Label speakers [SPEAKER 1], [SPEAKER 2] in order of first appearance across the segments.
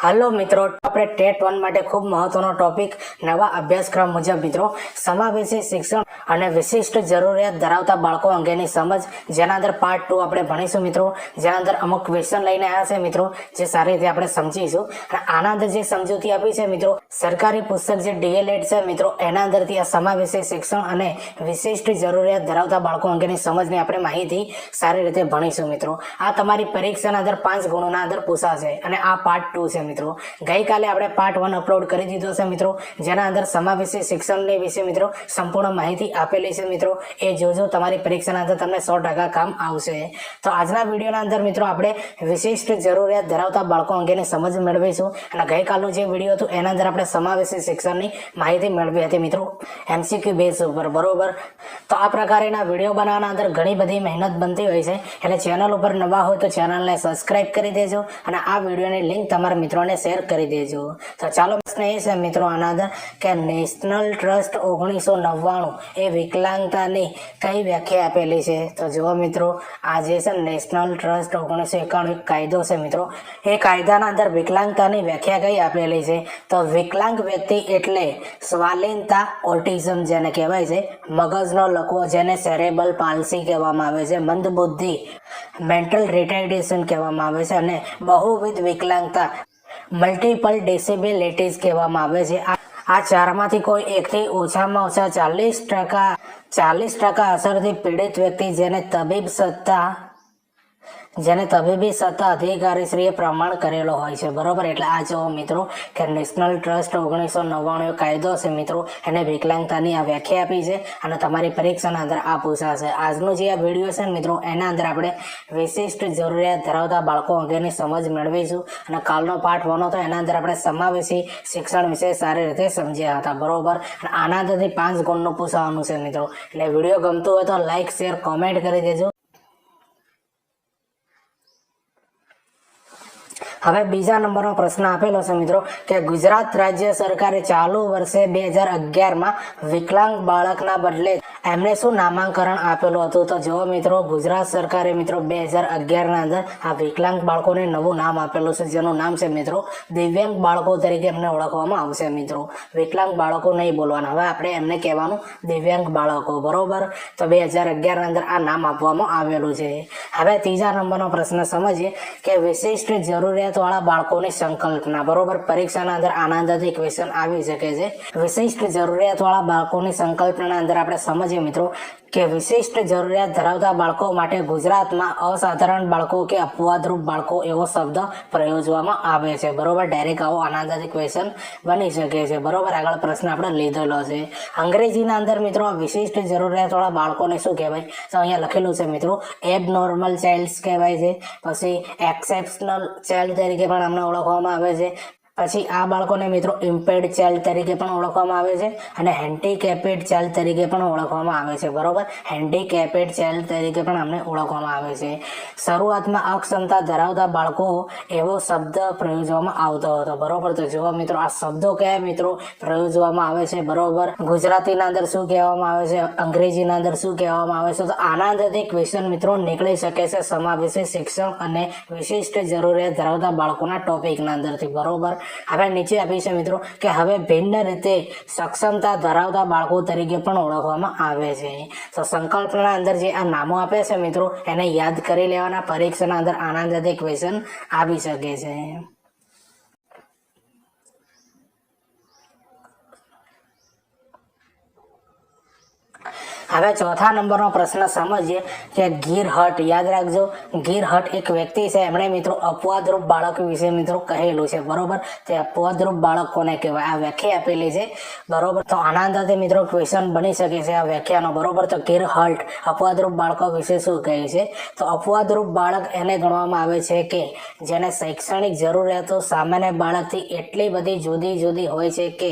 [SPEAKER 1] હાલો મિત્રો, આપણે TET one માટે ખૂબ મહત્વનો ટોપિક નવા અભ્યાસક્રમ મુજબ મિત્રો. સમાવેશી શિક્ષણ અને વિશિષ્ટ જરૂરિયાત ધરાવતા બાળકો અંગેની સમજ. જેના અંદર પાર્ટ ટુ આપણે ભણીશું મિત્રો. જેના અંદર અમુક ક્વેશ્ચન લઈને આવ્યા છે મિત્રો, જે સારી રીતે આપણે સમજીશું. અને આના અંદર જે સમજૂતી આપી છે મિત્રો, સરકારી પુસ્તક જે ડીએલએડ છે મિત્રો, એના અંદરથી આ સમાવેશી શિક્ષણ અને વિશિષ્ટ જરૂરિયાત ધરાવતા બાળકો અંગેની સમજની આપણે માહિતી સારી રીતે ભણીશું મિત્રો. આ તમારી પરીક્ષાના અંદર પાંચ ગુણોના અંદર પૂછાશે. અને આ પાર્ટ ટુ છે મિત્રો. ગઈકાલે આપણે પાર્ટ વન અપલોડ કરી દીધો છે મિત્રો. જેના અંદર સમાવેશી શિક્ષણની વિશે મિત્રો સંપૂર્ણ માહિતી આપેલી છે મિત્રો. એ જોજો, તમારી પરીક્ષાના અંદર તમને સો કામ આવશે. તો આજના વિડીયોના અંદર મિત્રો આપણે વિશિષ્ટ જરૂરિયાત ધરાવતા બાળકો અંગેની સમજ મેળવીશું. અને ગઈકાલનું જે વીડિયો હતું, એના અંદર આપણે સમાવેશી શિક્ષણની માહિતી મેળવી હતી મિત્રો. એમસીક્યુ બેઝ ઉપર, બરોબર? તો આ પ્રકારના વીડિયો બનાવવાના અંદર ઘણી બધી મહેનત બનતી હોય છે. એટલે ચેનલ ઉપર નવા હોય તો ચેનલને સબસ્ક્રાઈબ કરી દેજો. અને આ વિડીયોની લિંક તમારા મિત્રોને શેર કરી દેજો. તો ચાલો પ્રશ્ન મિત્રો આના કે નેશનલ ટ્રસ્ટ ઓગણીસો નવ્વાણું એ વિકલાંગતાની કઈ વ્યાખ્યા આપેલી છે? તો જુઓ મિત્રો આ છે નેશનલ ટ્રસ્ટ ઓગણીસો એકાણું એક કાયદો છે મિત્રો. એ કાયદાના અંદર વિકલાંગતાની વ્યાખ્યા કઈ આપેલી છે? તો વિકલાંગ વ્યક્તિ એટલે સ્વાલિનતા, ઓટિઝમ જેને કહેવાય છે, મગજનો લકવો જેને સેરેબલ પાલસી કહેવામાં આવે છે, મંદબુદ્ધિ, મેન્ટલ રિટાયર્ડેશન કહેવામાં આવે છે અને બહુવિધ વિકલાંગતા મલ્ટિપલ ડિસેબિલિટીઝ કહેવામાં આવે છે. આ ચારમાંથી કોઈ એકથી ઓછામાં ઓછા ચાલીસ ટકા ચાલીસ ટકા અસરથી પીડિત વ્યક્તિ જેને તબીબ સત્તા જેને તબીબી સત્તા અધિકારીશ્રીએ પ્રમાણ કરેલો હોય છે. બરોબર? એટલે આ જુઓ મિત્રો, કે નેશનલ ટ્રસ્ટ ઓગણીસો નવ્વાણું કાયદો છે મિત્રો. એને વિકલાંગતાની આ વ્યાખ્યા આપી છે અને તમારી પરીક્ષાના અંદર આ પૂછાશે. આજનો જે આ વીડિયો છે મિત્રો, એના અંદર આપણે વિશિષ્ટ જરૂરિયાત ધરાવતા બાળકો અંગેની સમજ મેળવીશું અને કાલનો પાઠ બનો તો એના અંદર આપણે સમાવેશી શિક્ષણ વિશે સારી રીતે સમજ્યા હતા. બરોબર? અને આના અંદરથી પાંચ ગુણનું પૂછવાનું છે મિત્રો. એટલે વીડિયો ગમતો હોય તો લાઈક શેર કોમેન્ટ કરી દેજો. હવે બીજા નંબરનો પ્રશ્ન આપેલો છે મિત્રો કે ગુજરાત રાજ્ય સરકારે ચાલુ વર્ષે બે હજાર અગિયારમાં વિકલાંગ બાળકના બદલે એમને શું નામાંકરણ આપેલું હતું? તો જો મિત્રો, ગુજરાત સરકારે મિત્રો બે હજાર અગિયારના અંદર આ વિકલાંગ બાળકોને નવું નામ આપેલું છે. જેનું નામ છે મિત્રો દિવ્યાંગ બાળકો તરીકે એમને ઓળખવામાં આવશે મિત્રો. વિકલાંગ બાળકો નહીં બોલવાના. હવે આપણે એમને કહેવાનું દિવ્યાંગ બાળકો, બરોબર? તો બે હજાર અગિયારના અંદર આ નામ આપવામાં આવેલું છે. હવે ત્રીજા નંબરનો પ્રશ્ન સમજીએ કે વિશિષ્ટ જરૂરિયાત વાળા બાળકોની સંકલ્પના. બરોબર? પરીક્ષાના અંદર આના અંદરથી ક્વેશ્ચન આવી શકે છે વિશિષ્ટ જરૂરિયાત બાળકોની સંકલ્પના અંદર આપણે સમજીએ મિત્રો કે વિશિષ્ટ જરૂરિયાત ધરાવતા બાળકો માટે ગુજરાતમાં અસાધારણ બાળકો કે અપવાદરૂપ બાળકો એવો શબ્દ પ્રયોજવામાં આવે છે. બરોબર? ડાયરેક્ટ આવો, આના અંદરથી ક્વેશ્ચન બની શકે છે. બરોબર? આગળ પ્રશ્ન આપણે લીધેલો છે. અંગ્રેજીના અંદર મિત્રો વિશિષ્ટ જરૂરિયાત વાળા બાળકોને શું કહેવાય? તો અહીંયા લખેલું છે મિત્રો એબ નોર્મલ ચાઇલ્ડ કહેવાય છે. પછી એક્સેપ્શનલ ચાઇલ્ડ તરીકે પણ અમને ઓળખવામાં આવે છે. પછી આ બાળકોને મિત્રો ઇમ્પેર્ડ ચાઇલ્ડ તરીકે પણ ઓળખવામાં આવે છે અને હેન્ડીકેપેડ ચાઇલ્ડ તરીકે પણ ઓળખવામાં આવે છે, બરોબર? હેન્ડીકેપેડ ચાઇલ્ડ તરીકે પણ અમને ઓળખવામાં આવે છે. શરૂઆતમાં અક્ષમતા ધરાવતા બાળકો એવો શબ્દ પ્રયોજવામાં આવતો હતો, બરોબર? તો જુઓ મિત્રો, આ શબ્દો કયા મિત્રો પ્રયોજવામાં આવે છે, બરોબર? ગુજરાતીના અંદર શું કહેવામાં આવે છે, અંગ્રેજીના અંદર શું કહેવામાં આવે છે? તો આના અંદરથી ક્વેશ્ચન મિત્રો નીકળી શકે છે સમાવેશી શિક્ષણ અને વિશિષ્ટ જરૂરિયાત ધરાવતા બાળકોના ટોપિકના અંદરથી, બરોબર? હવે નીચે આપી છે મિત્રો કે હવે ભિન્ન રીતે સક્ષમતા ધરાવતા બાળકો તરીકે પણ ઓળખવામાં આવે છે. તો સંકલ્પના અંદર જે આ નામો આપે છે મિત્રો, એને યાદ કરી લેવાના, પરીક્ષાના અંદર આનંદ અંદરથી ક્વેશ્ચન આવી શકે છે. હવે ચોથા નંબરનો પ્રશ્ન સમજીએ કે ગીર હટ યાદ રાખજો ગીર હટ એક વ્યક્તિ છે, એમણે મિત્રો અપવાદરૂપ બાળક વિશે મિત્રો કહેલું છે, બરોબર? તે અપવાદરૂપ બાળક કોને કહેવાય? આ વ્યાખ્યા આપેલી છે, બરોબર? તો આના અંદરથી મિત્રો ક્વેશ્ચન બની શકે છે આ વ્યાખ્યાનો, બરોબર? તો ગીર હલ્ટ અપવાદરૂપ બાળકો વિશે શું કહે છે? તો અપવાદરૂપ બાળક એને ગણવામાં આવે છે કે જેને શૈક્ષણિક જરૂરિયાતો સામાન્ય બાળકથી એટલી બધી જુદી જુદી હોય છે કે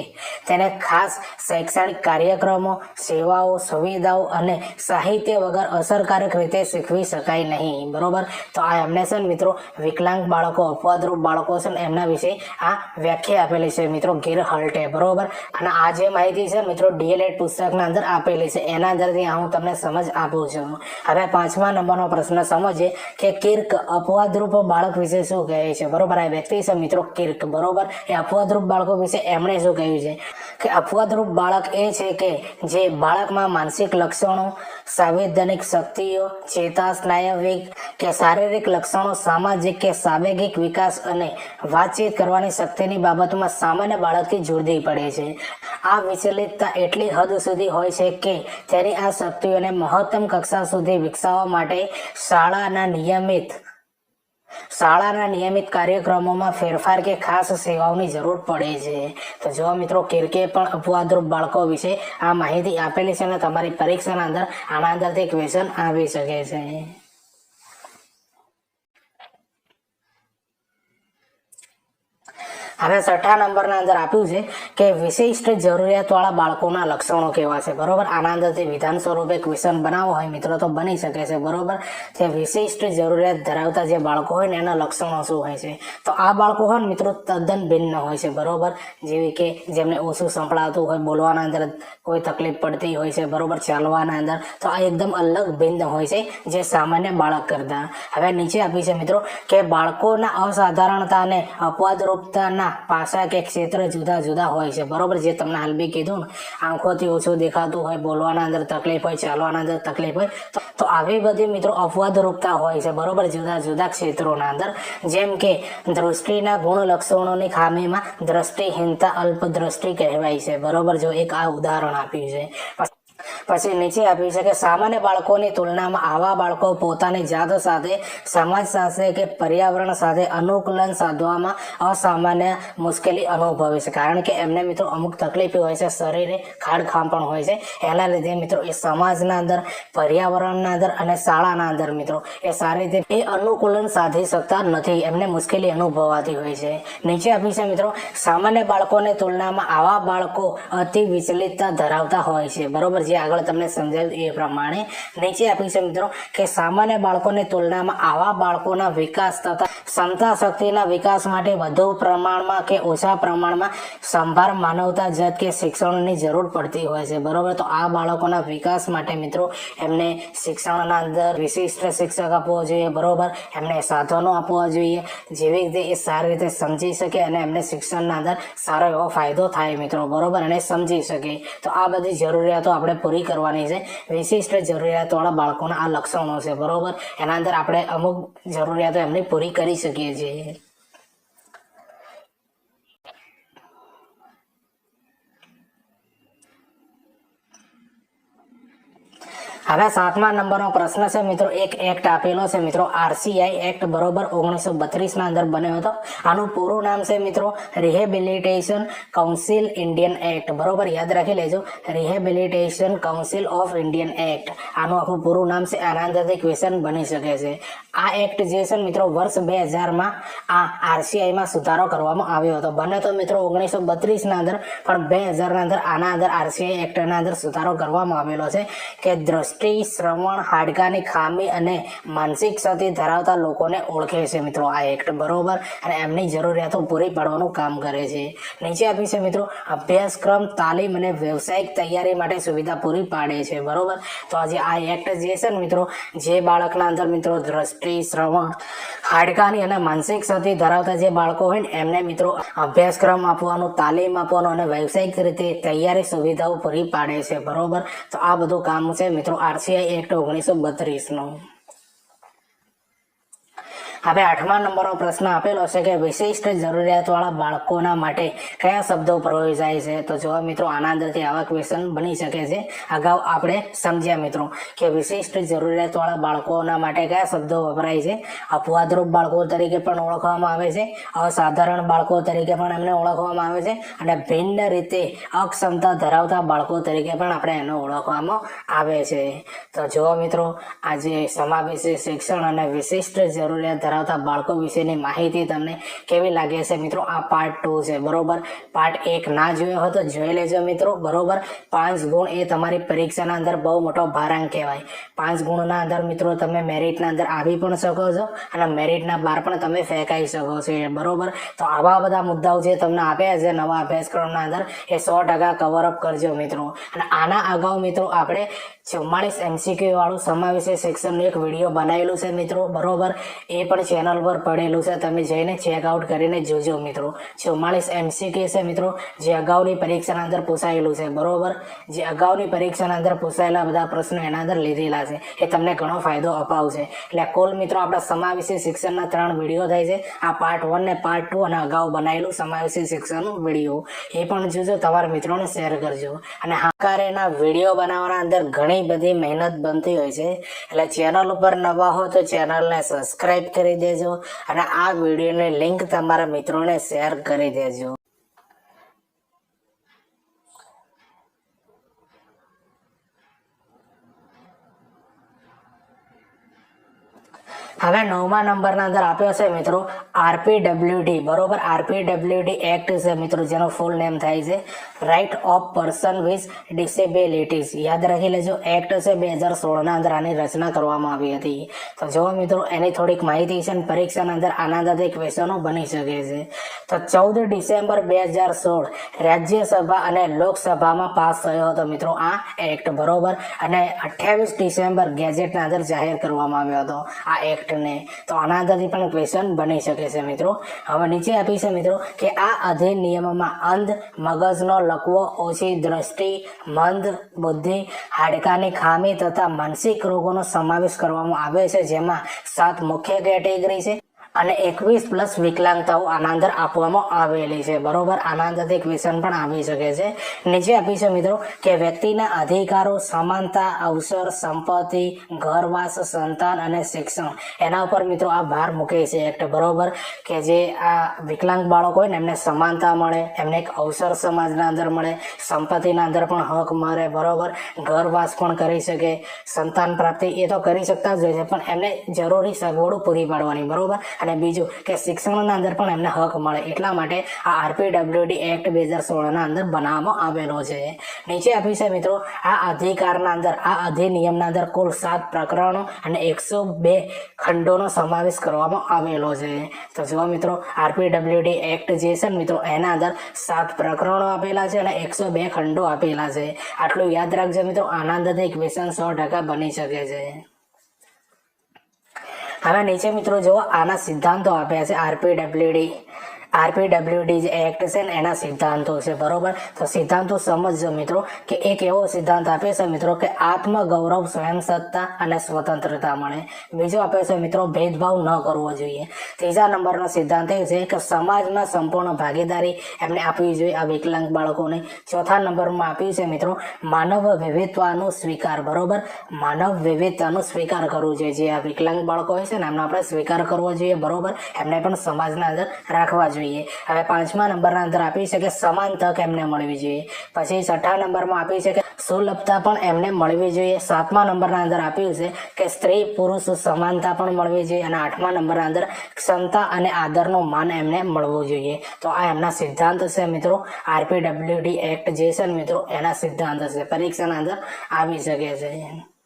[SPEAKER 1] તેને ખાસ શૈક્ષણિક કાર્યક્રમો, સેવાઓ સુવિધા સુવિધાઓ અને સાહિત્ય વગર અસરકારક રીતે શીખવી શકાય નહીં. બરોબર? તો આ એમને છે મિત્રો વિકલાંગ બાળકો, અપવાદરૂપ બાળકો છે ને એમના વિશે આ વ્યાખ્યા આપેલી છે મિત્રો ગીર હલ્ટે બરોબર? અને આ જે માહિતી છે મિત્રો ડીએલએડ પુસ્તકના અંદર આપેલી છે, એના અંદરથી હું તમને સમજ આપું છું. હવે પાંચમા નંબરનો પ્રશ્ન સમજીએ કે કિર્ક અપવાદરૂપ બાળક વિશે શું કહે છે? બરોબર? આ વ્યક્તિ છે મિત્રો કિર્ક. બરોબર? એ અપવાદરૂપ બાળકો વિશે એમણે શું કહ્યું છે? કે અપવાદરૂપ બાળક એ છે કે જે બાળકમાં માનસિક લક્ષણો, સંવેદનિક શક્તિઓ ચેતા સ્નાયવિક કે શારીરિક લક્ષણો, સામાજિક કે સાવેગિક વિકાસ અને વાતચીત કરવાની શક્તિની બાબતમાં સામાન્ય બાળકથી જુદી પડે છે. આ વિચલિતતા એટલી હદ સુધી હોય છે કે તેની આ શક્તિઓને મહત્તમ કક્ષા સુધી વિકસાવવા માટે શાળાના નિયમિત શાળાના નિયમિત કાર્યક્રમોમાં ફેરફાર કે ખાસ સેવાઓની જરૂર પડે છે. તો જો મિત્રો કિરકે પણ અપવાદરૂપ બાળકો વિશે આ માહિતી આપેલી છે અને તમારી પરીક્ષાના અંદર આના અંદરથી ક્વેશ્ચન આવી શકે છે. હવે છઠ્ઠા નંબરના અંદર આપ્યું છે કે વિશિષ્ટ જરૂરિયાતવાળા બાળકોના લક્ષણો કેવા છે? બરોબર? આના અંદરથી વિધાન સ્વરૂપે ક્વેશ્ચન બનાવો હોય, મિત્રો, તો બની શકે છે, બરોબર? જે વિશિષ્ટ જરૂરિયાત ધરાવતા જે બાળકો હોય ને, એના લક્ષણો શું હોય છે? તો આ બાળકો હોય મિત્રો, તદ્દન ભિન્ન હોય છે, બરોબર? જેવી કે જેમને ઓછું સંભળાતું હોય, બોલવાના અંદર કોઈ તકલીફ પડતી હોય છે, બરોબર? ચાલવાના અંદર, તો આ એકદમ અલગ ભિન્ન હોય છે, જે સામાન્ય બાળક કરતા. હવે નીચે આપી છે, મિત્રો, કે બાળકોના અસાધારણતા અને અપવાદરૂપતાના પાસા કે ક્ષેત્ર જુદા જુદા હોય છે. બરોબર જે તમને હાલ બી કીધું ને, આંખોથી ઓછું દેખાતું હોય, બોલવાના અંદર તકલીફ હોય, ચાલવાના અંદર તકલીફ હોય, તો આવી બધી મિત્રો અપવાદરૂપતા હોય છે. બરોબર, જુદા જુદા ક્ષેત્રોના અંદર. જેમ કે, દ્રષ્ટિના ગુણ લક્ષણોની ખામીમાં દ્રષ્ટિહીનતા અલ્પદ્રષ્ટિ કહેવાય છે. બરોબર જો, એક આ ઉદાહરણ આપ્યું છે. પછી નીચે આપ્યું છે કે સામાન્ય બાળકોની તુલનામાં આવા બાળકો પોતાની જાત સાથે, સમાજ સાથે કે પર્યાવરણ સાથે અનુકૂલન સાધવામાં અસામાન્ય મુશ્કેલી અનુભવે છે. કારણ કે એમને મિત્રો અમુક તકલીફી હોય છે, શરીરે ખાડખામ પણ હોય છે. એના લીધે મિત્રો એ સમાજના અંદર, પર્યાવરણના અંદર અને શાળાના અંદર મિત્રો એ સારી રીતે એ અનુકૂલન સાધી શકતા નથી. એમને મુશ્કેલી અનુભવાતી હોય છે. નીચે આપ્યું છે મિત્રો, સામાન્ય બાળકોની તુલનામાં આવા બાળકો અતિ વિચલિતતા ધરાવતા હોય છે. બરોબર? જે આગળ તમને સમજાવ્યું એ પ્રમાણે. નીચે આપી છે મિત્રો કે સામાન્ય બાળકોની તુલનામાં આવા બાળકોના વિકાસ તથા ક્ષમતા શક્તિના વિકાસ માટે વધુ પ્રમાણમાં કે ઓછા પ્રમાણમાં સંભાર માનવતા જત કે શિક્ષણની જરૂર પડતી હોય છે. બરોબર? તો આ બાળકોના વિકાસ માટે મિત્રો એમને શિક્ષણના અંદર વિશિષ્ટ શિક્ષક આપવો જોઈએ. બરોબર? એમને સાધનો આપવા જોઈએ. જેવી રીતે એ સારી રીતે સમજી શકે અને એમને શિક્ષણના અંદર સારો એવો ફાયદો થાય મિત્રો. બરોબર? અને સમજી શકે. તો આ બધી જરૂરિયાતો આપણે પૂરી કરવાની છે. વિશિષ્ટ જરૂરિયાતવાળા બાળકોના આ લક્ષણો છે, બરોબર? એના અંદર આપણે અમુક જરૂરિયાતો એમની પૂરી કરી શકીએ છીએ. હવે સાતમા નંબરનો પ્રશ્ન છે, મિત્રો. એક એક્ટ આપેલો છે, મિત્રો. આરસીઆઈ એક્ટ બરોબર ઓગણીસો બત્રીસના અંદર બન્યો હતો. આનું પૂરું નામ છે, મિત્રો રિહેબિલિટેશન કાઉન્સિલ ઇન્ડિયન એક્ટ બરોબર, યાદ રાખી લેજો. Rehabilitation council of Indian act આનું આખું પૂરું નામ છે, આના અંદરથી ક્વેશ્ચન બની શકે છે. આ એક્ટ જે છે, મિત્રો, વર્ષ બે હજારમાં આ આરસીઆઈમાં સુધારો કરવામાં આવ્યો હતો. બને તો, મિત્રો, ઓગણીસો બત્રીસના અંદર, પણ બે હજારના અંદર આના અંદર આરસીઆઈ એક્ટના અંદર સુધારો કરવામાં આવેલો છે. કે દ્રષ્ટિ શ્રવણ, હાડકાની ખામી અને માનસિક ક્ષતિ ધરાવતા લોકોને ઓળખે છે મિત્રો આ એક્ટ, બરોબર? અને એમની જરૂરિયાતો પૂરી પાડવાનું કામ કરે છે. નીચે આપી છે મિત્રો, અભ્યાસક્રમ, તાલીમ અને વ્યવસાયિક તૈયારી માટે સુવિધા પૂરી પાડે છે, બરોબર? તો આજે આ એક્ટ જે છે ને મિત્રો, જે બાળકના અંદર મિત્રો દ્રષ્ટિ, શ્રવણ, હાડકાની અને માનસિક ક્ષતિ ધરાવતા જે બાળકો હોય ને, એમને મિત્રો અભ્યાસક્રમ આપવાનું, તાલીમ આપવાનું અને વ્યવસાયિક રીતે તૈયારી સુવિધાઓ પૂરી પાડે છે, બરોબર? તો આ બધું કામ છે મિત્રો આરસીઆઈ એક્ટ ઓગણીસો બત્રીસનું. હવે આઠમા નંબરનો પ્રશ્ન આપેલો છે કે વિશિષ્ટ જરૂરિયાતવાળા બાળકોના માટે કયા શબ્દો પ્રયોજાય છે? તો જો મિત્રો આના અંદરથી આવા ક્વેશ્ચન બની શકે છે. અગાઉ આપણે સમજ્યા મિત્રો કે વિશિષ્ટ જરૂરિયાતવાળા બાળકોના માટે કયા શબ્દો વપરાય છે. અપવાદરૂપ બાળકો તરીકે પણ ઓળખવામાં આવે છે. અસાધારણ બાળકો તરીકે પણ એમને ઓળખવામાં આવે છે. અને ભિન્ન રીતે અક્ષમતા ધરાવતા બાળકો તરીકે પણ આપણે એને ઓળખવામાં આવે છે. તો જો મિત્રો, આજે સમાવેશી શિક્ષણ અને વિશિષ્ટ જરૂરિયાત ધરાવતા બાળકો વિશેની માહિતી તમને કેવી લાગે છે મિત્રો? આ પાર્ટ ટુ છે, બરોબર? પાર્ટ એક ના જોયો હોય તો જોઈ લેજો મિત્રો, બરોબર? પાંચ ગુણ એ તમારી પરીક્ષાના અંદર બહુ મોટો ભારાંક કહેવાય. પાંચ ગુણના અંદર મિત્રો તમે મેરિટના અંદર આવી પણ શકો છો અને મેરિટના બહાર પણ તમે ફેંકાઈ શકો છો બરોબર? તો આવા બધા મુદ્દાઓ જે તમને આપ્યા છે નવા અભ્યાસક્રમના અંદર, એ સો ટકા કવર અપ કરજો મિત્રો. અને આના અગાઉ મિત્રો આપણે ચુમ્માળીસ એમસીક્યુ વાળું સમાવેશ સેક્શનનું એક વીડિયો બનાવેલું છે મિત્રો, બરોબર? એ પણ ચેનલ પર પડેલું છે, તમે જઈને ચેકઆઉટ કરીને જોજો મિત્રો. ચુમ્માળીસ એમસીક્યુ છે મિત્રો, જે અગાઉની પરીક્ષાના અંદર પૂછાયેલું છે, બરોબર? જે અગાઉની પરીક્ષાના અંદર પૂછાયેલા બધા પ્રશ્નો એના અંદર લીધેલા છે, એ તમને ઘણો ફાયદો અપાવશે. એટલે કુલ મિત્રો, આપણા સમાવેશી શિક્ષણના ત્રણ વીડિયો થાય છે. આ પાર્ટ વન ને પાર્ટ ટુ અને અગાઉ બનાવેલું સમાવેશી શિક્ષણનું વીડિયો. એ પણ જોજો, તમારા મિત્રોને શેર કરજો. અને હાકારેના વીડિયો બનાવવાના અંદર ઘણી બધી મહેનત બનતી હોય છે. એટલે ચેનલ ઉપર નવા હો તો ચેનલને સબસ્ક્રાઇબ કરી દેજો. અને આ વિડીયોની લિંક તમારા મિત્રોને શેર કરી દેજો. હવે નવમા નંબરના અંદર આપ્યો છે મિત્રો આરપીડબ્લ્યુડી. બરોબર? આરપીડબ્લ્યુડી એક્ટ છે મિત્રો, જેનો ફૂલ નેમ થાય છે. Right of person with disabilities યાદ રાખી લેજો, એક્ટ છે બે હજાર સોળના અંદર આની રચના કરવામાં આવી હતી. તો જો મિત્રો, એની થોડીક માહિતી છે પરીક્ષાના અંદર આના અંદર ક્વેશ્ચનો બની શકે છે. તો ચૌદ ડિસેમ્બર બે હજાર સોળ, રાજ્યસભા અને લોકસભામાં પાસ થયો હતો મિત્રો આ એક્ટ. બરોબર? અને અઠ્યાવીસ ડિસેમ્બર ગેજેટના અંદર જાહેર કરવામાં આવ્યો હતો આ એક્ટને તો આના આધારથી પણ ક્વેશ્ચન બની શકે છે મિત્રો. હવે નીચે આપી છે મિત્રો કે આ અધિનિયમમાં અંધ મગજનો લકવો, ઓછી દ્રષ્ટિ, મંદ બુદ્ધિ, હાડકાની ખામી તથા માનસિક રોગોનો સમાવેશ કરવામાં આવે છે. જેમાં સાત મુખ્ય કેટેગરી છે. અને એકવીસ પ્લસ વિકલાંગતાઓ આના અંદર આપવામાં આવેલી છે. બરોબર? આના અંદરથી ક્વેશ્ચન પણ આવી શકે છે. નીચે આપી છે મિત્રો કે વ્યક્તિના અધિકારો, સમાનતા, અવસર, સંપત્તિ, ઘરવાસ, સંતાન અને શિક્ષણ. એના ઉપર મિત્રો આ ભાર મૂકે છે એક્ટ. બરોબર? કે જે આ વિકલાંગ બાળકો હોય ને, એમને સમાનતા મળે, એમને એક અવસર સમાજના અંદર મળે, સંપત્તિના અંદર પણ હક મળે બરોબર? ઘરવાસ પણ કરી શકે, સંતાન પ્રાપ્તિ એ તો કરી શકતા જ હોય છે, પણ એમને જરૂરી સગવડો પૂરી પાડવાની, બરોબર? અને બીજું કે શિક્ષણના અંદર પણ એમને હક મળે. એટલા માટે આ આરપીડબ્લ્યુડી એક્ટ બે હજાર સોળના અંદર બનાવવામાં આવેલો છે. નીચે આપી છે મિત્રો, આ અધિકારના અંદર, આ અધિનિયમના અંદર કુલ સાત પ્રકરણો અને એકસો બે ખંડોનો સમાવેશ કરવામાં આવેલો છે. તો જુઓ મિત્રો, આરપીડબ્લ્યુડી એક્ટ જે છે મિત્રો, એના અંદર સાત પ્રકરણો આપેલા છે અને એકસો બે ખંડો આપેલા છે. આટલું યાદ રાખજો મિત્રો આના અંદરથી ક્વેશ્ચન સો ટકા બની શકે છે. હવે નીચે મિત્રો જો આના સિદ્ધાંતો આપ્યા છે આરપીડબ્લ્યુડી આરપીડબ્લ્યુડી એક્ટ છે ને, એના સિદ્ધાંતો છે, બરોબર? તો સિદ્ધાંતો સમજજો મિત્રો, કે એક એવો સિદ્ધાંત આપે છે મિત્રો, કે આત્મગૌરવ સ્વયં સત્તા અને સ્વતંત્રતા મળે. બીજો આપે છે મિત્રો, ભેદભાવ ન કરવો જોઈએ. ત્રીજા નંબરનો સિદ્ધાંત એ છે કે સમાજમાં સંપૂર્ણ ભાગીદારી એમને આપવી જોઈએ આ વિકલાંગ બાળકોને. ચોથા નંબરમાં આપ્યું છે મિત્રો, માનવ વિવિધતાનો સ્વીકાર, બરોબર? માનવ વિવિધતાનો સ્વીકાર કરવો જોઈએ. જે આ વિકલાંગ બાળકો હોય છે ને, એમનો આપણે સ્વીકાર કરવો જોઈએ, બરોબર? એમને પણ સમાજના અંદર રાખવા જોઈએ. હવે પાંચમા નંબરના અંદર આપી છે કે સમાન તક એમને મળવી જોઈએ. પછી છઠ્ઠા નંબરમાં આપી છે કે સુલભતા પણ એમને મળવી જોઈએ. સાતમા નંબરના અંદર આપ્યું છે કે સ્ત્રી પુરુષ સમાનતા પણ મળવી જોઈએ અને આઠમા નંબરના અંદર ક્ષમતા અને આદરનું માન એમને મળવું જોઈએ. તો આ એમના સિદ્ધાંત છે મિત્રો. આરપીડબ્લ્યુડી એક્ટ જે છે મિત્રો, એના સિદ્ધાંત છે. પરીક્ષાના અંદર આવી શકે છે.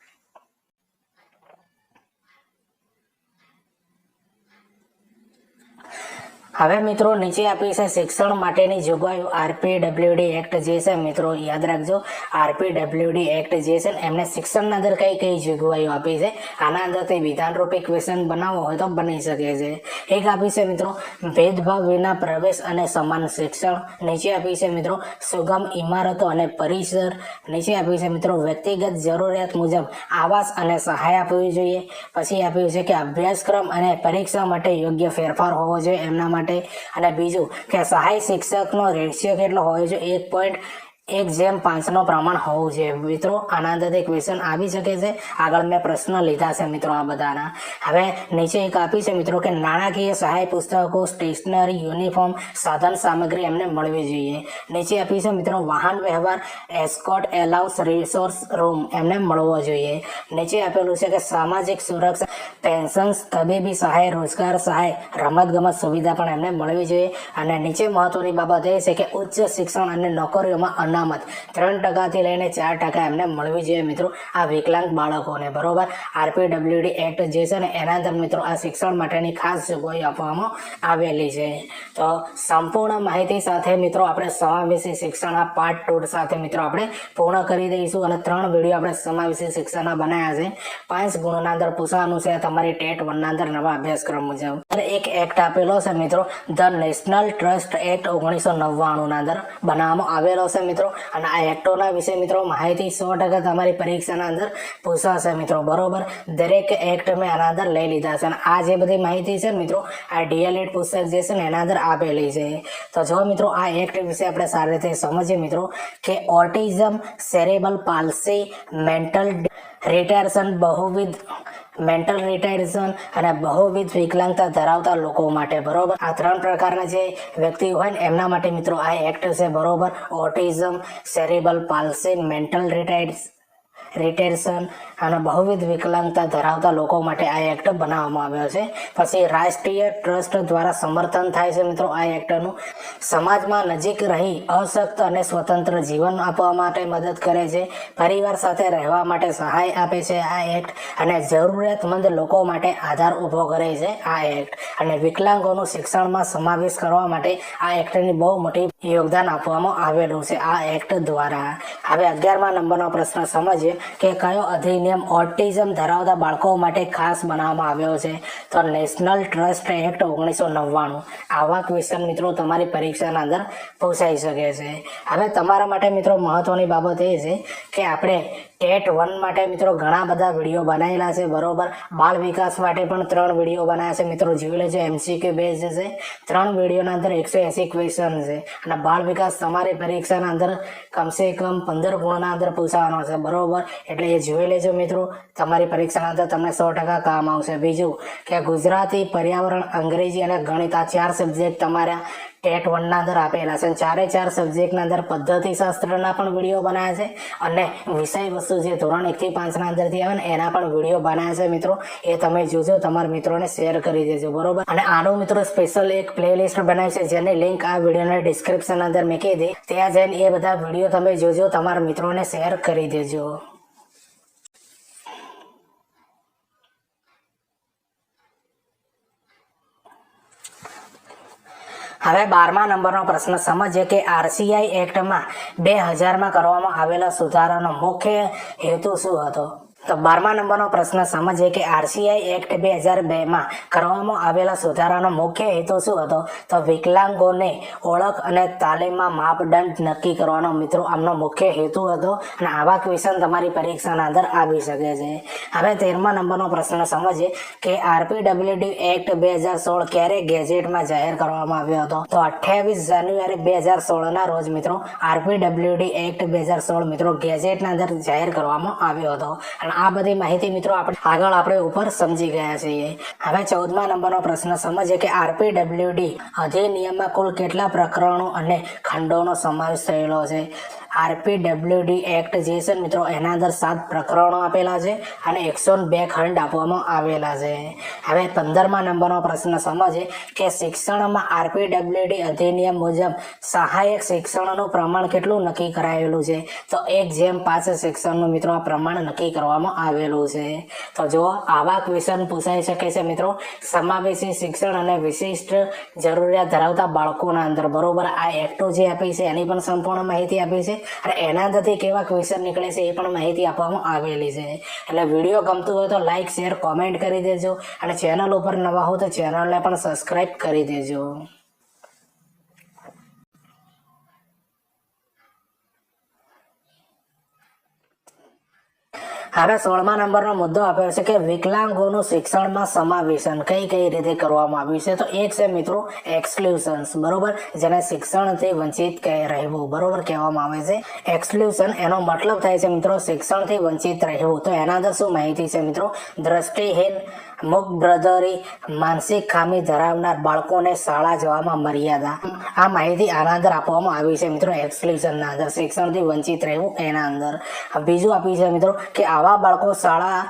[SPEAKER 1] હવે મિત્રો, નીચે આપી છે શિક્ષણ માટેની જોગવાઈઓ. આરપીડબ્લ્યુડી એક્ટ જે છે, મિત્રો, યાદ રાખજો. આરપીડબ્લ્યુડી એક્ટ જે છે એમને શિક્ષણના અંદર કઈ કઈ જોગવાઈઓ આપી છે? આના અંદરથી વિધાનરૂપી ક્વેશ્ચન બનાવવો હોય તો બની શકે છે. એક આપી છે, મિત્રો, ભેદભાવ વિના પ્રવેશ અને સમાન શિક્ષણ. નીચે આપી છે, મિત્રો, સુગમ ઇમારતો અને પરિસર. નીચે આપી છે, મિત્રો, વ્યક્તિગત જરૂરિયાત મુજબ આવાસ અને સહાય આપવી જોઈએ. પછી આપ્યું છે કે અભ્યાસક્રમ અને પરીક્ષા માટે યોગ્ય ફેરફાર હોવો જોઈએ. એમના માટે અને બીજું કે સહાય શિક્ષકનો રેશિયો કેટલો હોય છે? એક પોઈન્ટ એક જેમ પાંચનો પ્રમાણ હોવું જોઈએ. મિત્રો આના અંદરથી ક્વેશ્ચન આવી શકે છે. આગળ મેં પ્રશ્ન લીધા છે મિત્રો આ બધાના. હવે નીચે એક આપી છે મિત્રો કે નાણાકીય સહાય પુસ્તકો, સ્ટેશનરી, યુનિફોર્મ, સાધન સામગ્રી એમને મળવી જોઈએ. નીચે આપી છે મિત્રો, વાહન વ્યવહાર, એસ્કોટ એલાઉન્સ, રિસોર્સ રૂમ એમને મળવો જોઈએ. નીચે આપેલું છે કે સામાજિક સુરક્ષા પેન્શન તબીબી સહાય, રોજગાર સહાય રમત ગમત સુવિધા પણ એમને મળવી જોઈએ. અને નીચે મહત્વની બાબત એ છે કે ઉચ્ચ શિક્ષણ અને નોકરીઓમાં અનામત. ત્રણ ટકાથી લઈને ચાર ટકા એમને મળવી જોઈએ મિત્રો આ વિકલાંગ બાળકોને, બરોબર? આરપીડબ્લ્યુડી એક્ટ જે છે ને, એના અંદર મિત્રો આ શિક્ષણ માટેની ખાસ જોગવાઈ આપવામાં આવેલી છે. તો સંપૂર્ણ માહિતી સાથે મિત્રો આપણે સમાવેશી શિક્ષણના પાર્ટ ટુ સાથે મિત્રો આપણે પૂર્ણ કરી દઈશું અને ત્રણ વીડિયો આપણે સમાવેશી શિક્ષણના બનાવ્યા છે. પાંચ ગુણના અંદર પૂછવાનું છે, તમારી ટેટ વનના અંદર નવા અભ્યાસક્રમ મુજબ. એક એક્ટ આપેલો છે મિત્રો, ધ નેશનલ ટ્રસ્ટ એક્ટ ઓગણીસો નવ્વાણુંના અંદર બનાવવામાં આવેલો છે મિત્રો. અને આ એક્ટોના વિશે મિત્રો માહિતી સો ટકા તમારી પરીક્ષાના અંદર પૂછાશે મિત્રો. બરોબર? દરેક એક્ટ મેં આના અંદર લઈ લીધા છે. અને આ જે બધી માહિતી છે મિત્રો, આ ડીએલએડ પુસ્તક જે છે ને એના અંદર આપેલી છે. તો જો મિત્રો, આ એક્ટ વિશે આપણે સારી રીતે સમજીએ મિત્રો, કે autism, cerebral palsy, mental retardation બહુવિધ મેન્ટલ રિટાયર્સન અને બહુવિધ વિકલાંગતા ધરાવતા લોકો માટે, બરોબર? આ ત્રણ પ્રકારના જે વ્યક્તિ હોય ને, એમના માટે મિત્રો આ એક્ટ છે, બરોબર? Autism cerebral palsy mental retards retention અને બહુવિધ વિકલાંગતા ધરાવતા લોકો માટે આ એક્ટ બનાવવામાં આવ્યો છે. પછી રાષ્ટ્રીય ટ્રસ્ટ દ્વારા સમર્થન થાય છે મિત્રો આ એક્ટનું સમાજમાં નજીક રહી અશક્ત અને સ્વતંત્ર જીવન આપવા માટે મદદ કરે છે. પરિવાર સાથે રહેવા માટે સહાય આપે છે આ એક્ટ અને જરૂરિયાતમંદ લોકો માટે આધાર ઊભો કરે છે આ એક્ટ અને વિકલાંગોનું શિક્ષણમાં સમાવેશ કરવા માટે આ એક્ટની બહુ મોટી યોગદાન આપવામાં આવેલું છે આ એક્ટ દ્વારા. હવે અગિયારમા નંબરનો પ્રશ્ન સમજીએ કે કયો અધિનિયમ ઓટિઝમ ધરાવતા બાળકો માટે ખાસ બનાવવામાં આવ્યો છે. તો નેશનલ ટ્રસ્ટ એક્ટ ઓગણીસો નવ્વાણું. આવા ક્વેશ્ચન મિત્રો તમારી પરીક્ષાના અંદર પૂછાઈ શકે છે. હવે તમારા માટે મિત્રો મહત્વની બાબત એ છે કે આપણે ટેટ વન માટે મિત્રો ઘણા બધા વીડિયો બનાવેલા છે, બરોબર? બાળ વિકાસ માટે પણ ત્રણ વીડિયો બનાવ્યા છે. મિત્રો જોઈ લેજો એમસીક્યુ બેઝ છે, ત્રણ વિડીયોના અંદર એકસો એસી ક્વેશ્ચન છે. અને બાળ વિકાસ તમારી પરીક્ષાના અંદર કમસે કમ પંદર ગુણના અંદર પૂછવાનો છે, બરોબર? એટલે એ જોઈ લેજો મિત્રો, તમારી પરીક્ષાના અંદર તમને સો ટકા કામ આવશે. બીજું કે ગુજરાતી પર્યાવરણ અંગ્રેજી અને ગણિત આ ચાર સબ્જેક્ટ તમારા ટેટ વનના અંદર આપેલા છે. ચારે ચાર સબ્જેક્ટના અંદર પદ્ધતિ શાસ્ત્રના પણ વીડિયો બનાવ્યા છે અને વિષય વસ્તુ જે ધોરણ એકથી પાંચના અંદરથી આવે ને એના પણ વીડિયો બનાવ્યા છે મિત્રો. એ તમે જોજો, તમારા મિત્રોને શેર કરી દેજો, બરોબર? અને આનું મિત્રો સ્પેશિયલ એક પ્લેલિસ્ટ બનાવી છે, જેની લિંક આ વિડીયોના ડિસ્ક્રિપ્શન અંદર મૂકી દે ત્યાં જઈને એ બધા વીડિયો તમે જોજો, તમારા મિત્રોને શેર કરી દેજો. હવે બારમા નંબરનો પ્રશ્ન સમજીએ કે આરસીઆઈ એક્ટમાં બે હજારમાં કરવામાં આવેલા સુધારાનો મુખ્ય હેતુ શું હતો? તો બારમા નંબરનો પ્રશ્ન સમજીએ કે આરસીઆઈ એક્ટ બે હજાર બેમાં કરવામાં આવેલા સુધારાનો મુખ્ય હેતુ શું હતો? તો વિકલાંગોને ઓળખ અને તાલીમમાં માપદંડ નક્કી કરવાનો મિત્રો આમનો મુખ્ય હેતુ હતો અને આવા ક્વેશ્ચન તમારી પરીક્ષાના અંદર આવી શકે છે. હવે તેરમા નંબરનો પ્રશ્ન સમજીએ કે આરપીડબ્લ્યુડી એક્ટ બે હજાર સોળ ક્યારે ગેજેટમાં જાહેર કરવામાં આવ્યો હતો? તો અઠ્યાવીસ જાન્યુઆરી બે હજાર સોળના રોજ મિત્રો આરપીડબ્લ્યુડી એક્ટ બે હજાર સોળ મિત્રો ગેજેટના અંદર જાહેર કરવામાં આવ્યો હતો. આ બધી માહિતી મિત્રો આપણે આગળ આપણે ઉપર સમજી ગયા છીએ. હવે ચૌદમા નંબરનો પ્રશ્ન સમજીએ કે આરપીડબ્લ્યુડી અધિનિયમમાં કુલ કેટલા પ્રકરણો અને ખંડોનો સમાવેશ થયેલો છે? આરપીડબ્લ્યુડી એક્ટ જે છે મિત્રો, એના અંદર સાત પ્રકરણો આપેલા છે અને એકસો બે ખંડ આપવામાં આવેલા છે. હવે પંદરમા નંબરનો પ્રશ્ન સમજે કે શિક્ષણમાં આરપીડબ્લ્યુડી અધિનિયમ મુજબ સહાયક શિક્ષણનું પ્રમાણ કેટલું નક્કી કરાયેલું છે? તો એક જેમ પાંચ શિક્ષણનું મિત્રો પ્રમાણ નક્કી કરવામાં આવેલું છે. તો જો આવા ક્વેશ્ચન પૂછાઈ શકે છે મિત્રો. સમાવેશી શિક્ષણ અને વિશિષ્ટ જરૂરિયાત ધરાવતા બાળકોના અંદર. બરોબર, આ એક્ટો જે આપી છે, એની પણ સંપૂર્ણ માહિતી આપી છે. અને એના અંદરથી કેવા ક્વેશ્ચન નીકળે છે એ પણ માહિતી આપવામાં આવેલી છે. એટલે વીડિયો ગમતું હોય તો લાઈક શેર કોમેન્ટ કરી દેજો અને ચેનલ ઉપર નવા હો તો ચેનલને પણ સબસ્ક્રાઈબ કરી દેજો. હવે સોળમા નંબરનો મુદ્દો આપ્યો છે કે વિકલાંગોનું શિક્ષણમાં સમાવેશન કઈ કઈ રીતે કરવામાં આવ્યું છે? તો એક છે મિત્રો એક્સક્લુઝન્સ બરોબર? જેને શિક્ષણથી વંચિત કહે રહેવું, બરોબર કહેવામાં આવે છે. એક્સક્લુઝન એનો મતલબ થાય છે મિત્રો શિક્ષણથી વંચિત રહેવું. તો એના અંદર શું માહિતી છે મિત્રો? દ્રષ્ટિહીન મુખ બ્રધરે માનસિક ખામી ધરાવનાર બાળકોને શાળા જવામાં મર્યાદા. આ માહિતી આના અંદર આપવામાં આવી છે મિત્રો. એક્સક્લુઝનના અંદર. શિક્ષણથી વંચિત રહેવું એના અંદર. બીજું આપ્યું છે મિત્રો કે આવા બાળકો શાળા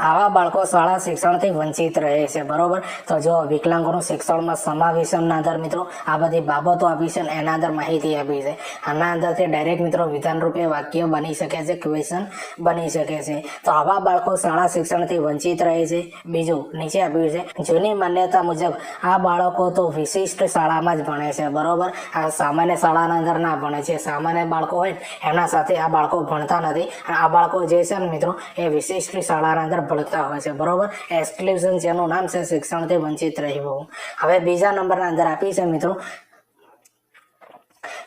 [SPEAKER 1] આવા બાળકો શાળા શિક્ષણથી વંચિત રહે છે, બરોબર? તો જો વિકલાંગોનું શિક્ષણમાં સમાવેશનના અંદર મિત્રો, આ બધી બાબતો આપી છે એના અંદર માહિતી આપી છે. આના અંદરથી ડાયરેક્ટ મિત્રો વિધાનરૂપે વાક્ય બની શકે છે ક્વેશ્ચન બની શકે છે. તો આવા બાળકો શાળા શિક્ષણથી વંચિત રહે છે. બીજું નીચે આપ્યું છે, જૂની માન્યતા મુજબ આ બાળકો તો વિશિષ્ટ શાળામાં જ ભણે છે, બરોબર? આ સામાન્ય શાળાના અંદર ના ભણે છે. સામાન્ય બાળકો હોય એમના સાથે આ બાળકો ભણતા નથી. આ બાળકો જે છે ને મિત્રો, એ વિશિષ્ટ શાળાના અંદર ભણતા હોય છે, બરોબર? એક્સક્લુઝન જેનું નામ છે શિક્ષણથી વંચિત રહેવું. હવે બીજા નંબરના અંદર આપી છે મિત્રો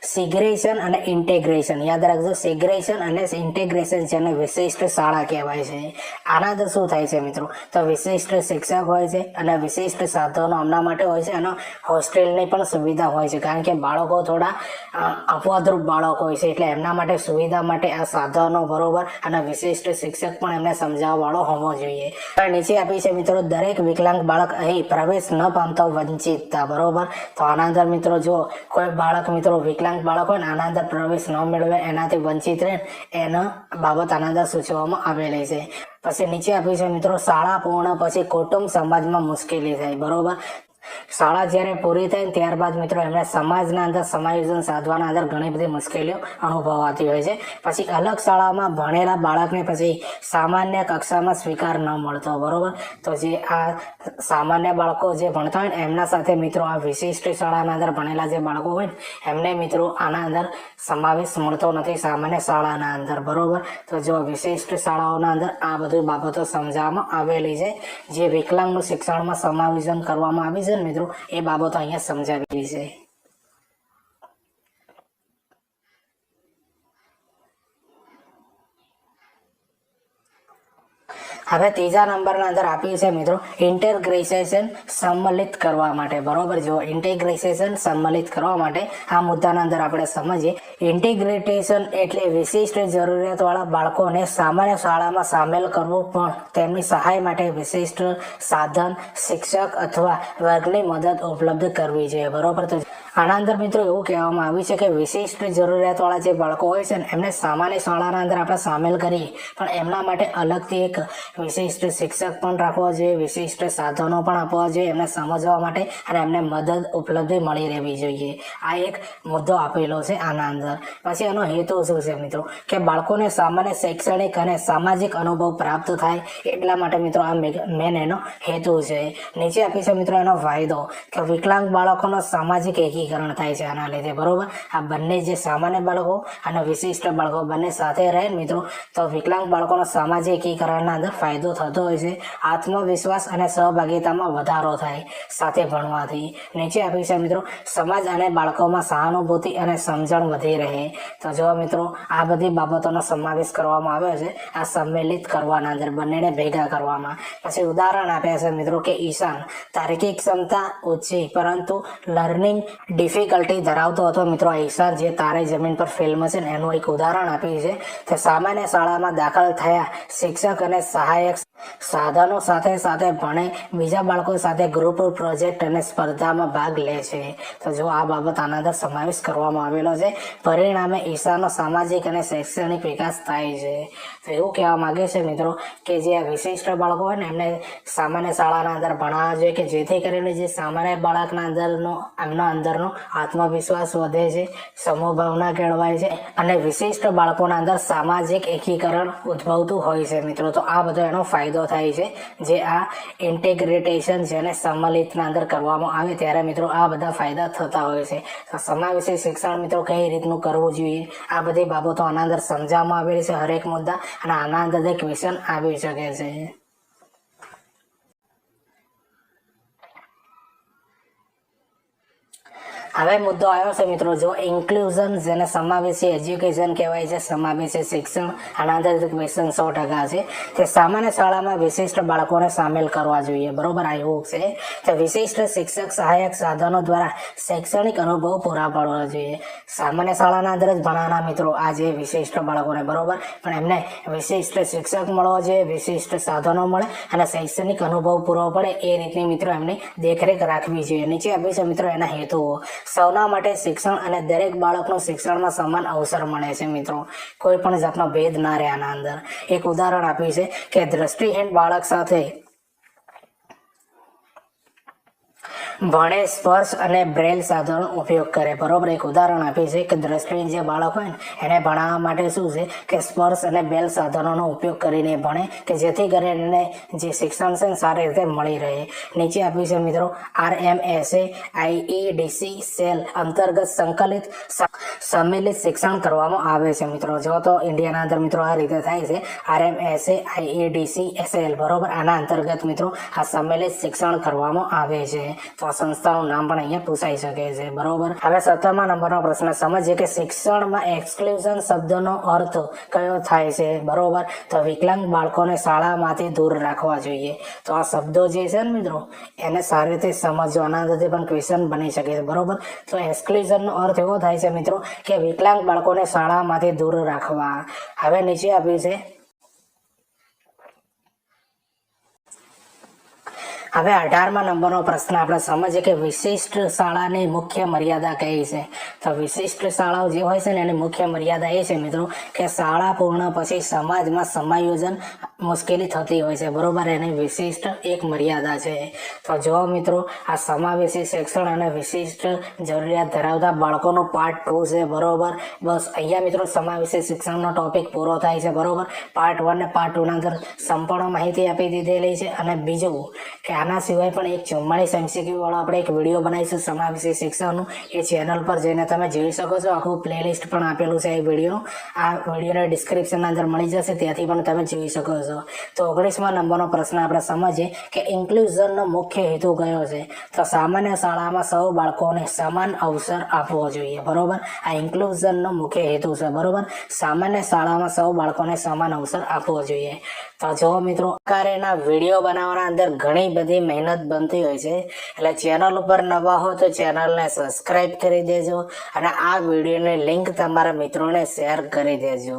[SPEAKER 1] સિગ્રેશન અને ઇન્ટેગ્રેશન. યાદ રાખજો, સિગ્રેશન અને ઇન્ટેગ્રેશન જેને વિશિષ્ટ શાળા કહેવાય છે. આના અંદર શું થાય છે મિત્રો? તો વિશિષ્ટ શિક્ષક હોય છે અને વિશિષ્ટ સાધનો હમણાં માટે હોય છે અને હોસ્ટેલની પણ સુવિધા હોય છે. કારણ કે બાળકો થોડા અપવાદરૂપ બાળકો હોય છે, એટલે એમના માટે સુવિધા માટે આ સાધનો બરોબર અને વિશિષ્ટ શિક્ષક પણ એમને સમજાવવા વાળો હોવો જોઈએ. નીચે આપી છે મિત્રો, દરેક વિકલાંગ બાળક અહીં પ્રવેશ ન પામતો વંચિતતા, બરોબર? તો આના અંદર મિત્રો જો કોઈ બાળક મિત્રો વિકલાંગ બાળક બાળકો ને આના પ્રવેશ ન મેળવે એનાથી વંચિત રહે એના બાબત આના અંદર સૂચવવામાં આવેલી છે. પછી નીચે આપ્યું છે, મિત્રો, શાળા પૂર્ણ પછી કુટુંબ સમાજમાં મુશ્કેલી થાય. બરોબર? શાળા જ્યારે પૂરી થાય ત્યારબાદ મિત્રો એમણે સમાજના અંદર સમાયોજન સાધવાના અંદર ઘણી બધી મુશ્કેલીઓ અનુભવાતી હોય છે. પછી અલગ શાળામાં ભણેલા બાળકને પછી સામાન્ય કક્ષામાં સ્વીકાર ન મળતો, બરોબર? તો જે આ સામાન્ય બાળકો જે ભણતા હોય એમના સાથે મિત્રો આ વિશિષ્ટ શાળાના અંદર ભણેલા જે બાળકો હોય એમને મિત્રો આના અંદર સમાવેશ મળતો નથી સામાન્ય શાળાના અંદર, બરોબર? તો જો વિશિષ્ટ શાળાઓના અંદર આ બધી બાબતો સમજાવવામાં આવેલી છે. જે વિકલાંગનું શિક્ષણમાં સમાવેશન કરવામાં આવી છે. ને મિત્રો? એ બાબતો અહીંયા સમજાવેલી છે. હવે ત્રીજા નંબરના અંદર આપ્યું છે મિત્રો ઇન્ટરગ્રેસેશન સંમલિત કરવા માટે. બરોબર જો ઇન્ટેગ્રેસેશન સંમલિત કરવા માટે આ મુદ્દાના અંદર આપણે સમજીએ. ઇન્ટિગ્રેટેશન એટલે વિશિષ્ટ જરૂરિયાતવાળા બાળકોને સામાન્ય શાળામાં સામેલ કરવું પણ તેમની સહાય માટે વિશિષ્ટ સાધન, શિક્ષક અથવા વર્ગની મદદ ઉપલબ્ધ કરવી જોઈએ. બરોબર તો આના અંદર મિત્રો એવું કહેવામાં આવ્યું છે કે વિશિષ્ટ જરૂરિયાતવાળા જે બાળકો હોય છે ને, એમને સામાન્ય શાળાના અંદર આપણે સામેલ કરીએ. પણ એમના માટે અલગથી એક વિશિષ્ટ શિક્ષક પણ રાખવા જોઈએ, વિશિષ્ટ સાધનો પણ આપવા જોઈએ, એમને સમજવા માટે અને એમને મદદ ઉપલબ્ધ મળી રહેવી જોઈએ. આ એક મુદ્દો આપેલો છે આના અંદર. પછી એનો હેતુ શું છે મિત્રો? કે બાળકોને સામાન્ય શૈક્ષણિક અને સામાજિક અનુભવ પ્રાપ્ત થાય એટલા માટે મિત્રો આ મેન એનો હેતુ છે. નીચે આપી છે મિત્રો એનો ફાયદો, કે વિકલાંગ બાળકોનો સામાજિક એકીકરણ થાય છે આના લીધે, બરોબર? આ બંને જે સામાન્ય બાળકો અને વિશિષ્ટ બાળકો બંને સાથે રહે મિત્રો, તો વિકલાંગ બાળકોનો સામાજિક એકીકરણના અંદર ફાયદો થતો હોય છે, આત્મવિશ્વાસ અને સહભાગીતામાં વધારો થાય સાથે ભણવાથી. નીચે આપી છે મિત્રો, સમાજ અને બાળકોમાં સહાનુભૂતિ અને સમજણ વધી રહે. તો જો મિત્રો, આ બધી બાબતોનો સમાવેશ કરવામાં આવ્યો છે. આ સંમેલિત કરવાના અંદર, બંનેને ભેગા કરવામાં. પછી ઉદાહરણ આપ્યા છે મિત્રો કે ઈશાન, તાર્કિક ક્ષમતા ઓછી, પરંતુ લર્નિંગ ડિફિકલ્ટી ધરાવતો હતો મિત્રો ઈશાન, જે તારે જમીન પર ફિલ્મ છે એનું એક ઉદાહરણ આપ્યું છે. તે સામાન્ય શાળામાં દાખલ થયા શિક્ષક અને સહાયક સાધનો સાથે સાથે ભણે બીજા બાળકો સાથે ગ્રુપ પ્રોજેક્ટ અને સ્પર્ધામાં ભાગ લે છે. તો જો આ બાબત આના અંદર સમાવેશ કરવામાં આવેલો છે, પરિણામે ઈશાનો સામાજિક અને શૈક્ષણિક વિકાસ થાય છે. એવું કહેવા માગે છે મિત્રો કે જે વિશિષ્ટ બાળકો હોય ને, એમને સામાન્ય શાળાના અંદર ભણાવવા જોઈએ કે જેથી કરીને જે સામાન્ય બાળકના અંદરનો, એમના અંદરનો આત્મવિશ્વાસ વધે છે, સમૂહ ભાવના કેળવાય છે અને વિશિષ્ટ બાળકોના અંદર સામાજિક એકીકરણ ઉદ્ભવતું હોય છે મિત્રો. તો આ બધો એનો ફાયદો થાય છે જે આ ઇન્ટિગ્રેટેશન અને સંમલિતના અંદર કરવામાં આવે ત્યારે મિત્રો આ બધા ફાયદા થતા હોય છે. સમાવેશી શિક્ષણ મિત્રો કઈ રીતનું કરવું જોઈએ? આ બધી બાબતો આના અંદર સમજાવવામાં આવેલી છે હરેક મુદ્દા. અને આના અંદર ક્વેશ્ચન આવી શકે છે. હવે મુદ્દો આવ્યો છે મિત્રો, જો ઇન્ક્લુઝન જેને સમાવેશી એજ્યુકેશન કહેવાય છે, સમાવેશી શિક્ષણ આધારિત ક્વેશ્ચન સો ટકા છે. તે સામાન્ય શાળામાં વિશિષ્ટ બાળકોને સામેલ કરવા જોઈએ. બરોબર આવ્યું છે. તે વિશિષ્ટ શિક્ષક, સહાયક સાધનો દ્વારા શૈક્ષણિક અનુભવ પૂરા પાડવા જોઈએ. સામાન્ય શાળાના અંદર જ ભણાવવાના મિત્રો, આ જે વિશિષ્ટ બાળકોને, બરોબર? પણ એમને વિશિષ્ટ શિક્ષક મળવો જોઈએ, વિશિષ્ટ સાધનો મળે અને શૈક્ષણિક અનુભવ પૂરો પડે એ રીતની મિત્રો એમની દેખરેખ રાખવી જોઈએ. નીચે આપ્યું છે મિત્રો, એના હેતુઓ. સૌના માટે શિક્ષણ અને દરેક બાળકનું શિક્ષણમાં સમાન અવસર મળે છે, મિત્રો. કોઈ પણ જાતનો ભેદ ના રહે આના અંદર. એક ઉદાહરણ આપ્યું છે કે દ્રષ્ટિહીન બાળક સાથે ભણે સ્પર્શ અને બ્રેલ સાધનો ઉપયોગ કરે. બરોબર, એક ઉદાહરણ આપ્યું છે કે દ્રષ્ટિહીન જે બાળક હોય ને, એને ભણાવવા માટે શું છે કે સ્પર્શ અને બ્રેલ સાધનોનો ઉપયોગ કરીને ભણે કે જેથી કરીને એને જે શિક્ષણ છે સારી રીતે મળી રહે. નીચે આપ્યું છે મિત્રો R M S A IEDC cell અંતર્ગત સંકલિત સંમેલિત શિક્ષણ કરવામાં આવે છે મિત્રો. જો તો ઇન્ડિયાના અંદર મિત્રો આ રીતે થાય છે. R M S A IEDC SL બરોબર? આના અંતર્ગત મિત્રો આ સંમેલિત શિક્ષણ કરવામાં આવે છે. સંસ્થાનું નામ પણ અહીંયા પૂછાઈ શકે છે. બરોબર? હવે સત્તરમા નંબરનો પ્રશ્ન. સમજીએ કે શિક્ષણમાં એક્સક્લુઝન શબ્દનો અર્થ કયો થાય છે? બરોબર? તો વિકલાંગ બાળકોને શાળામાંથી દૂર રાખવા જોઈએ. તો આ શબ્દો જે છે ને મિત્રો, એને સારી રીતે સમજવાના અંદરથી પણ ક્વેશ્ચન બની શકે છે. બરોબર? તો એક્સક્લુઝનનો અર્થ એવો થાય છે મિત્રો, કે વિકલાંગ બાળકોને શાળામાંથી દૂર રાખવા. હવે નીચે આપ્યું છે હવે અઢારમા નંબરનો પ્રશ્ન આપણે સમજીએ કે વિશિષ્ટ શાળાની મુખ્ય મર્યાદા કઈ છે? તો વિશિષ્ટ શાળાઓ જે હોય છે ને, એની મુખ્ય મર્યાદા એ છે મિત્રો કે શાળા પૂર્ણ પછી સમાજમાં સમાયોજન મુશ્કેલી થતી હોય છે. બરોબર? એની વિશિષ્ટ એક મર્યાદા છે. તો જો મિત્રો, આ સમાવેશી શિક્ષણ અને વિશિષ્ટ જરૂરિયાત ધરાવતા બાળકોનો પાર્ટ ટુ છે, બરોબર? બસ અહીંયા મિત્રો સમાવેશી શિક્ષણનો ટોપિક પૂરો થાય છે, બરોબર? પાર્ટ વન ને પાર્ટ ટુના અંદર સંપૂર્ણ માહિતી આપી દીધેલી છે. અને બીજું કે આના સિવાય પણ એક ચુમ્માળીસ એમસીક્યુ વાળો આપણે એક વીડિયો બનાવીશું સમાવેશી શિક્ષણનું. એ ચેનલ પર જઈને તમે જોઈ શકો છો. આખું પ્લેલિસ્ટ પણ આપેલું છે એ વિડીયોનું આ વિડીયોને ડિસ્ક્રિપ્શનના અંદર મળી જશે. ત્યાંથી પણ તમે જોઈ શકો છો. તો ઓગણીસમા નંબરનો પ્રશ્ન આપણે સમજીએ કે ઇન્ક્લુઝનનો મુખ્ય હેતુ કયો છે? તો સામાન્ય શાળામાં સૌ બાળકોને સમાન અવસર આપવો જોઈએ. બરોબર? આ ઇન્ક્લુઝનનો મુખ્ય હેતુ છે. બરોબર? સામાન્ય શાળામાં સૌ બાળકોને સમાન અવસર આપવો જોઈએ. તો જો મિત્રો કાર્યના વીડિયો બનાવવાના અંદર ઘણી બધી મહેનત બનતી હોય છે. એટલે ચેનલ ઉપર નવા હો તો ચેનલને સબસ્ક્રાઇબ કરી દેજો અને આ વિડીયોની લિંક તમારા મિત્રોને શેર કરી દેજો.